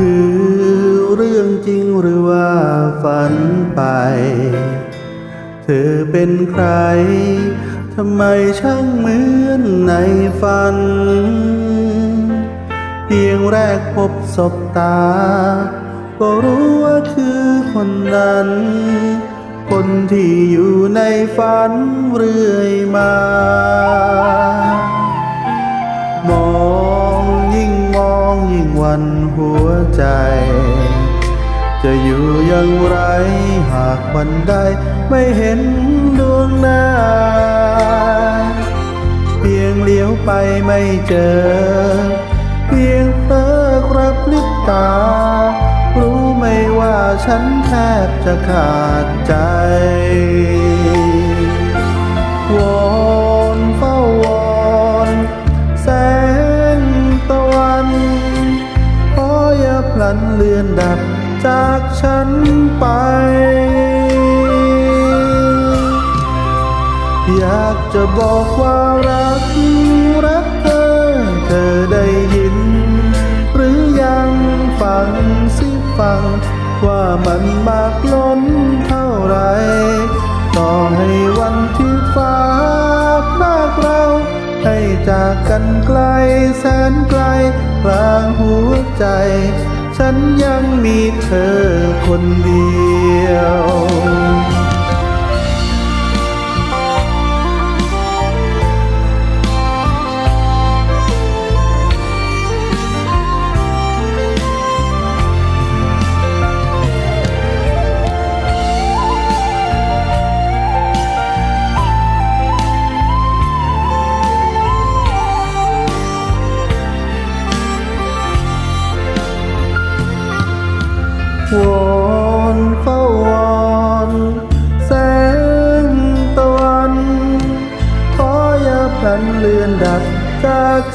คือเรื่องจริงหรือว่าฝันไป เธอเป็นใคร ทำไมช่างเหมือนในฝัน เพียงแรกพบศบตา ก็รู้ว่าคือคนนั้น คนที่อยู่ในฝันเรื่อยมา ใจ จะอยู่อย่างไรหากวันใดไม่เห็นดวงหน้า เพียงเลี้ยวไปไม่เจอ เพียงเพิกรับลิบตา รู้ไหมว่าฉันแทบจะขาดใจวอ ลันเลือนดับจากฉันไป อยากจะบอกว่ารักรักเธอ เธอได้ยิน หรือยังฟังสิฟัง ว่ามันมากล้นเท่าไรต่อให้วันที่ฟ้าพรากเราให้จากกันไกลแสนไกลกลางหัวใจ ฉันยังมีเธอคนเดียว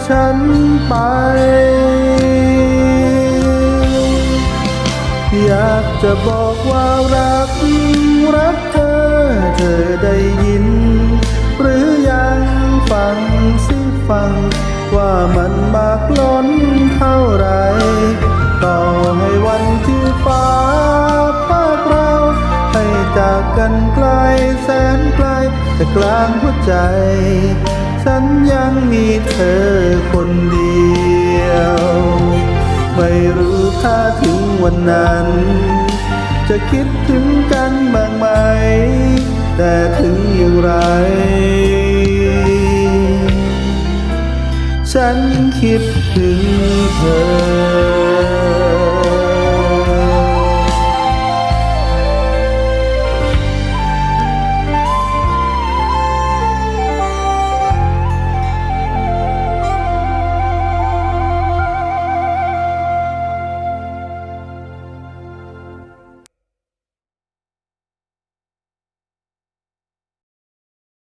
ฉันไป อยากจะบอกว่ารัก รักเธอ เธอได้ยิน หรือยังฟังสิฟัง ว่ามันมากล้นเท่าไร ต่อให้วันที่ฟ้าพากเราให้จากกันไกลแสนไกลแต่กลางหัวใจ ฉันยังมีเธอคนเดียว ไม่รู้ถ้าถึงวันนั้น จะคิดถึงกันบ้างไหม แต่ถึงอย่างไร ฉันคิดถึงเธอ